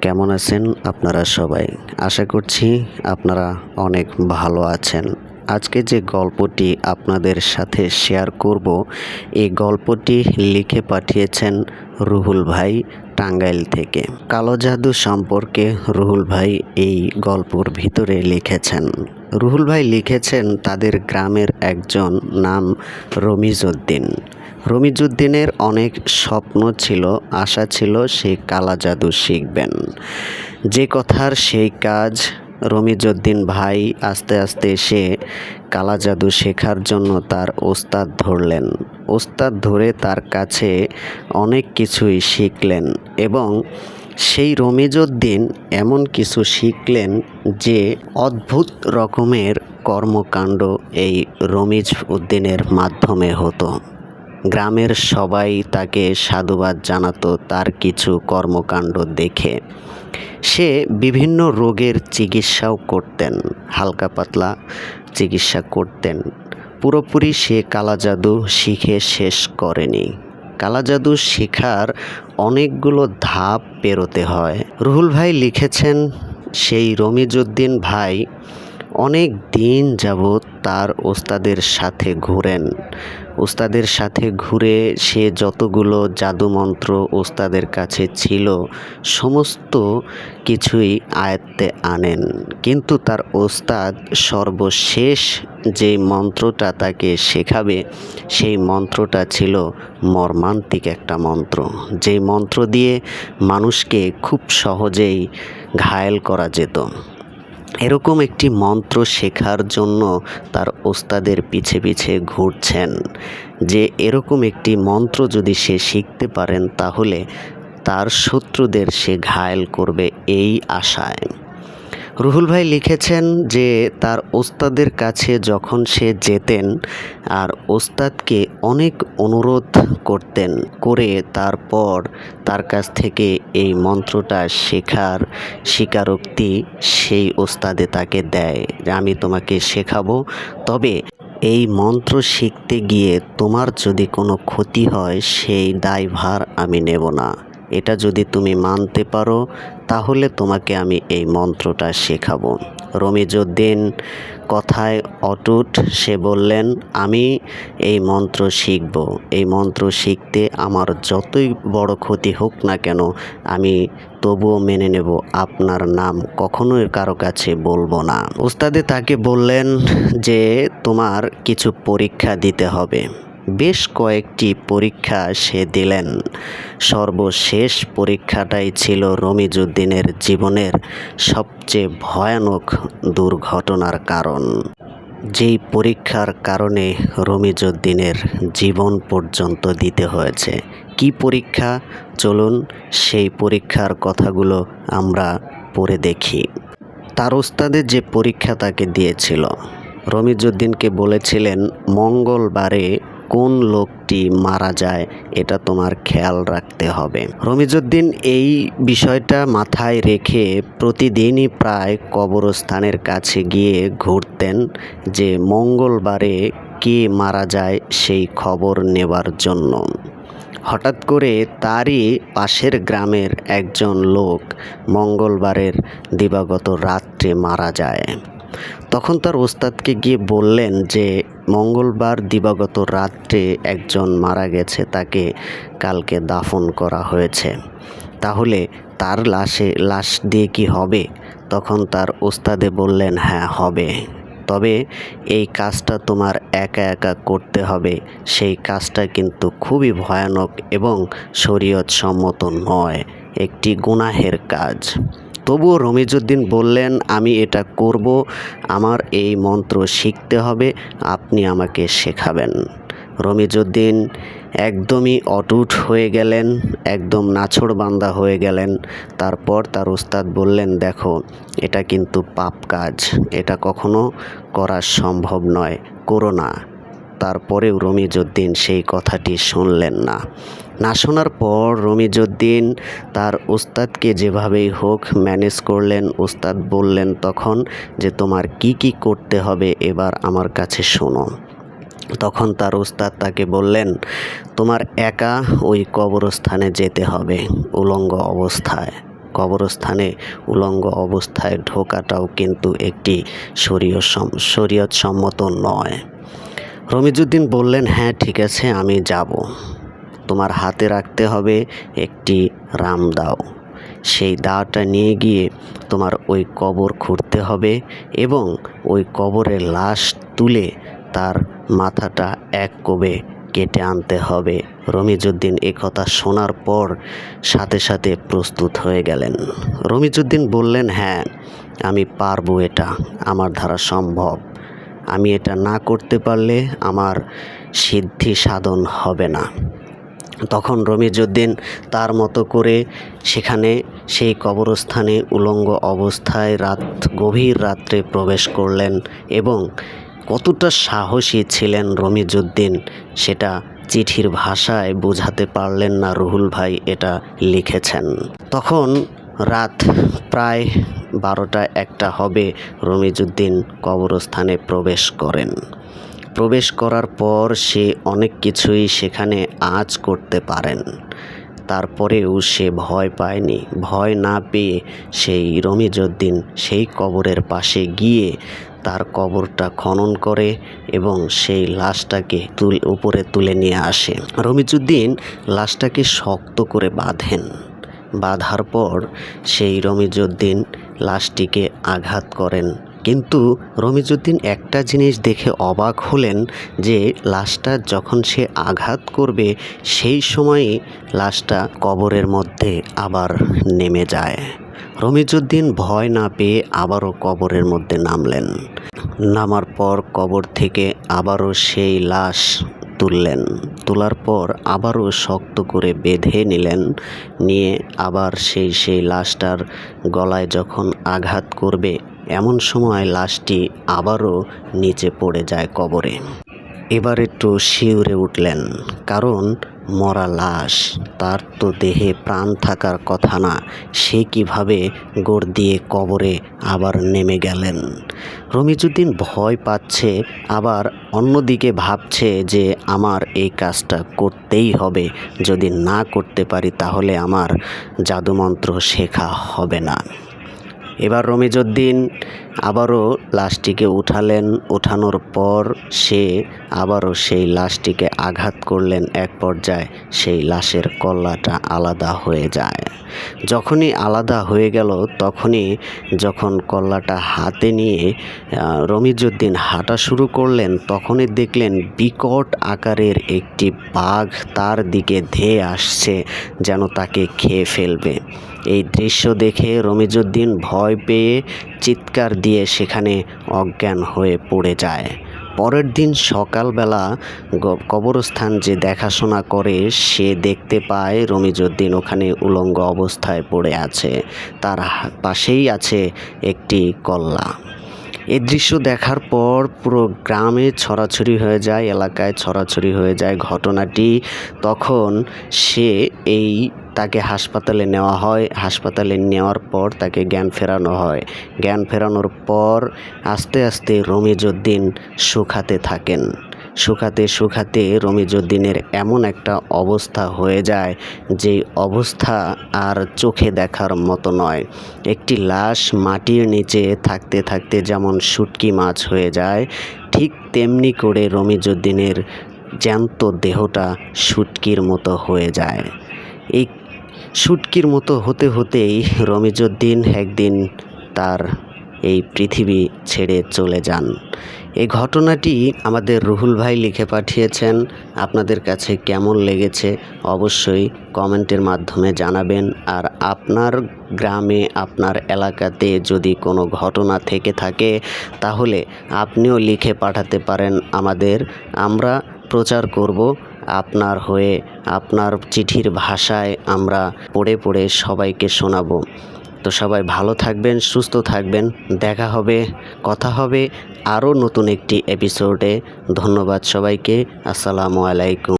কেমন আছেন আপনারা সবাই? আশা করছি আপনারা অনেক ভালো আছেন। আজকে যে গল্পটি আপনাদের সাথে শেয়ার করব, এই গল্পটি লিখে পাঠিয়েছেন রুহুল ভাই টাঙ্গাইল থেকে। কালো জাদু সম্পর্কে রুহুল ভাই এই গল্পর ভিতরে লিখেছেন। রুহুল ভাই লিখেছেন, তাদের গ্রামের একজন নাম রমিজউদ্দিন। রমিজউদ্দিনের অনেক স্বপ্ন ছিল, আশা ছিল সে কালা জাদু শিখবেন। যে কথার সেই কাজ রমিজউদ্দিন ভাই আস্তে আস্তে সে কালা জাদু শেখার জন্য তার ওস্তাদ ধরলেন। ওস্তাদ ধরে তার কাছে অনেক কিছুই শিখলেন এবং সেই রমিজউদ্দিন এমন কিছু শিখলেন যে অদ্ভুত রকমের কর্মকাণ্ড এই রমিজ উদ্দিনের মাধ্যমে হতো। গ্রামের সবাই তাকে সাধুবাদ জানাতো, তার কিছু কর্মকাণ্ড দেখে। সে বিভিন্ন রোগের চিকিৎসাও করতেন, হালকা পাতলা চিকিৎসা করতেন। পুরোপুরি সে কালা জাদু শিখে শেষ করেনি। কালা জাদু শেখার অনেকগুলো ধাপ পেরোতে হয়। রুহুল ভাই লিখেছেন, সেই রমিজউদ্দিন ভাই অনেক দিন যাবৎ তার ওস্তাদের সাথে ঘুরেন। ওস্তাদের সাথে ঘুরে সে যতগুলো জাদুমন্ত্র ওস্তাদের কাছে ছিল, সমস্ত কিছুই আয়ত্তে আনেন। কিন্তু তার ওস্তাদ সর্বশেষ যে মন্ত্রটা তাকে শেখাবে, সেই মন্ত্রটা ছিল মর্মান্তিক একটা মন্ত্র। যে মন্ত্র দিয়ে মানুষকে খুব সহজেই ঘায়েল করা যেত। এরকম একটি মন্ত্র শেখার জন্য তার ওস্তাদের পিছে পিছে ঘুরছেন। যে এরকম একটি মন্ত্র যদি সে শিখতে পারেন, তাহলে তার শত্রুদের সে ঘায়েল করবে এই আশায়। রুহুল ভাই লিখেছেন যে তার ওস্তাদের কাছে যখন সে যেতেন আর ওস্তাদকে অনেক অনুরোধ করতেন করে তারপর তার কাছ থেকে এই মন্ত্রটা শেখার স্বীকারোক্তি সেই ওস্তাদে তাকে দেয় যে, আমি তোমাকে শেখাবো। তবে এই মন্ত্র শিখতে গিয়ে তোমার যদি কোনো ক্ষতি হয়, সেই দায়ভার আমি নেব না। এটা যদি তুমি মানতে পারো, তাহলে তোমাকে আমি এই মন্ত্রটা শেখাবো। রমিজউদ্দিন কথায় অটুট, সে বললেন, আমি এই মন্ত্র শিখব। এই মন্ত্র শিখতে আমার যতই বড় ক্ষতি হোক না কেন, আমি তবুও মেনে নেব, আপনার নাম কখনোই কারও কাছে বলব না। ওস্তাদে তাকে বললেন যে, তোমার কিছু পরীক্ষা দিতে হবে। বেশ কয়েকটি পরীক্ষা সে দিলেন। সর্বশেষ পরীক্ষাটাই ছিল রমিজুদ্দিনের জীবনের সবচেয়ে ভয়ানক দুর্ঘটনার কারণ। যেই পরীক্ষার কারণে রমিজুদ্দিনের জীবন পর্যন্ত দিতে হয়েছে। কি পরীক্ষা? চলুন সেই পরীক্ষার কথাগুলো আমরা পড়ে দেখি। তার ওস্তাদের যে পরীক্ষা তাকে দিয়েছিল। রমিজুদ্দিনকে বলেছিলেন, মঙ্গলবারে কোন লোকটি মারা যায়, এটা তোমার খেয়াল রাখতে হবে। রমিজুদ্দিন এই বিষয়টা মাথায় রেখে প্রতিদিনই প্রায় কবরস্থানের কাছে গিয়ে ঘুরতেন যে মঙ্গলবারে কে মারা যায় সেই খবর নেবার জন্য। হঠাৎ করে তারই পাশের গ্রামের একজন লোক মঙ্গলবারের দিবাগত রাত্রে মারা যায়। তখন তার ওস্তাদকে গিয়ে বললেন যে মঙ্গলবার দিবাগত রাত্রে একজন মারা গেছে, তাকে কালকে দাফন করা হয়েছে। তাহলে তার লাশে, লাশ দিয়ে কি হবে? তখন তার ওস্তাদে বললেন হ্যাঁ হবে। তবে এই কাজটা তোমার একা একা করতে হবে। সেই কাজটা কিন্তু খুবই ভয়ানক এবং শরীয়ত সম্মত নয়, একটি গুনাহের কাজ। তবুও রমিজুদ্দিন বললেন, আমি এটা করব, আমার এই মন্ত্র শিখতে হবে, আপনি আমাকে শেখাবেন। রমিজউদ্দিন একদমই অটুট হয়ে গেলেন, একদম নাছোড়বান্দা হয়ে গেলেন। তারপর তার উস্তাদ বললেন, দেখো, এটা কিন্তু পাপ কাজ। এটা কখনো করা সম্ভব নয়। করো না। তারপরেও রমিজুদ্দিন সেই কথাটি শুনলেন না। না শোনার পর রমিজুদ্দিন তার ওস্তাদকে যেভাবেই হোক ম্যানেজ করলেন ওস্তাদ বললেন তখন যে, তোমার কি কি করতে হবে এবার আমার কাছে শোনো। তখন তার উস্তাদ তাকে বললেন, তোমার একা ওই কবরস্থানে যেতে হবে, উলঙ্গ অবস্থায়। কবরস্থানে উলঙ্গ অবস্থায় ঢোকাটাও কিন্তু একটি শরীয় শরীয়ত সম্মত নয়। রমিজুদ্দিন বললেন হ্যাঁ ঠিক আছে, আমি যাব। তোমার হাতে রাখতে হবে একটি রাম দাও। সেই দাটা নিয়ে গিয়ে তোমার ওই কবর খুঁড়তে হবে এবং ওই কবরের লাশ তুলে তার মাথাটা এক কোবে কেটে আনতে হবে। রমিজুদ্দিন এ কথা শোনার পর সাথে সাথে প্রস্তুত হয়ে গেলেন। রমিজুদ্দিন বললেন হ্যাঁ আমি পারব এটা। আমার দ্বারা সম্ভব। আমি এটা না করতে পারলে আমার সিদ্ধি সাধন হবে না। তখন রমিজুদ্দিন তার মতো করে সেখানে সেই কবরস্থানে উলঙ্গ অবস্থায় রাত, গভীর রাত্রে প্রবেশ করলেন এবং কতটা সাহসী ছিলেন রমিজুদ্দিন সেটা চিঠির ভাষায় বোঝাতে পারলেন না রুহুল ভাই এটা লিখেছেন। তখন রাত প্রায় বারোটা একটা হবে রমিজুদ্দিন কবরস্থানে প্রবেশ করেন। প্রবেশ করার পর সে অনেক কিছুই সেখানে আজ করতে পারেন। তারপরেও সে ভয় পায়নি। ভয় না পেয়ে সেই রমিজুদ্দিন সেই কবরের পাশে গিয়ে তার কবরটা খনন করে এবং সেই লাশটাকে তুল, উপরে তুলে নিয়ে আসে। রমিজুদ্দিন লাশটাকে শক্ত করে বাঁধেন। বাঁধার পর সেই রমিজুদ্দিন লাশটিকে আঘাত করেন। কিন্তু রমিজুদ্দিন একটা জিনিস দেখে অবাক হলেন যে লাশটা যখন সে আঘাত করবে, সেই সময়ই লাশটা কবরের মধ্যে আবার নেমে যায়। রমিজুদ্দিন ভয় না পেয়ে আবারও কবরের মধ্যে নামলেন। নামার পর কবর থেকে আবারও সেই লাশ তুললেন। তোলার পর আবারও শক্ত করে বেঁধে নিলেন। নিয়ে আবার সেই সেই লাশটার গলায় যখন আঘাত করবে, এমন সময় লাশটি আবারও নিচে পড়ে যায় কবরে। এবার একটু শিউরে উঠলেন, কারণ মরা লাশ, তার তো দেহে প্রাণ থাকার কথা না, সে কীভাবে গোড় দিয়ে কবরে আবার নেমে গেলেন? রমিজুদ্দিন ভয় পাচ্ছে, আবার অন্যদিকে ভাবছে যে আমার এই কাজটা করতেই হবে, যদি না করতে পারি তাহলে আমার জাদুমন্ত্র শেখা হবে না। এবার রমিজুদ্দিন আবারও লাশটিকে উঠালেন। উঠানোর পর সে আবারও সেই লাশটিকে আঘাত করলেন। এক পর্যায়ে সেই লাশের কল্লাটা আলাদা হয়ে যায়। যখনই আলাদা হয়ে গেল, তখনই যখন কল্লাটা হাতে নিয়ে রমিজুদ্দিন হাঁটা শুরু করলেন, তখনই দেখলেন বিকট আকারের একটি বাঘ তার দিকে ধেয়ে আসছে, যেন তাকে খেয়ে ফেলবে। এই দৃশ্য দেখে রমিজুদ্দিন ভয় পেয়ে চিৎকার দিয়ে সেখানে অজ্ঞান হয়ে পড়ে যায়। পরের দিন সকালবেলা কবরস্থান যে দেখাশোনা করে সে দেখতে পায় রমিজুদ্দিন ওখানে উলঙ্গ অবস্থায় পড়ে আছে। তার পাশেই আছে একটি কল্লা। এই দৃশ্য দেখার পর পুরো গ্রামে ছড়াছড়ি হয়ে যায়, এলাকায় ছড়াছড়ি হয়ে যায় ঘটনাটি। তখন সে এই তাকে হাসপাতালে নেওয়া হয়। হাসপাতালে নেওয়ার পর তাকে জ্ঞান ফেরানো হয়। জ্ঞান ফেরানোর পর আস্তে আস্তে রমিজুদ্দিন শুকাতে থাকেন। শুকাতে শুকাতে রমিজুদ্দিনের এমন একটা অবস্থা হয়ে যায় যে অবস্থা আর চোখে দেখার মতো নয়। একটি লাশ মাটির নিচে থাকতে থাকতে যেমন শুটকি মাছ হয়ে যায়, ঠিক তেমনি করে রমিজুদ্দিনের জ্যান্ত দেহটা শুটকির মতো হয়ে যায়। এই শুটকির মতো হতে হতেই রমিজুদ্দিন একদিন তার এই পৃথিবী ছেড়ে চলে যান। এই ঘটনাটি আমাদের রুহুল ভাই লিখে পাঠিয়েছেন। আপনাদের কাছে কেমন লেগেছে অবশ্যই কমেন্টের মাধ্যমে জানাবেন। আর আপনার গ্রামে, আপনার এলাকাতে যদি কোনো ঘটনা থেকে থাকে, তাহলে আপনিও লিখে পাঠাতে পারেন। আমাদের আমরা প্রচার করব আপনার হয়ে আপনার চিঠির ভাষায় আমরা পড়ে পড়ে সবাইকে শোনাবো। তো সবাই ভালো থাকবেন, সুস্থ থাকবেন। দেখা হবে, কথা হবে আরও নতুন একটি এপিসোডে ধন্যবাদ সবাইকে। আসসালামু আলাইকুম।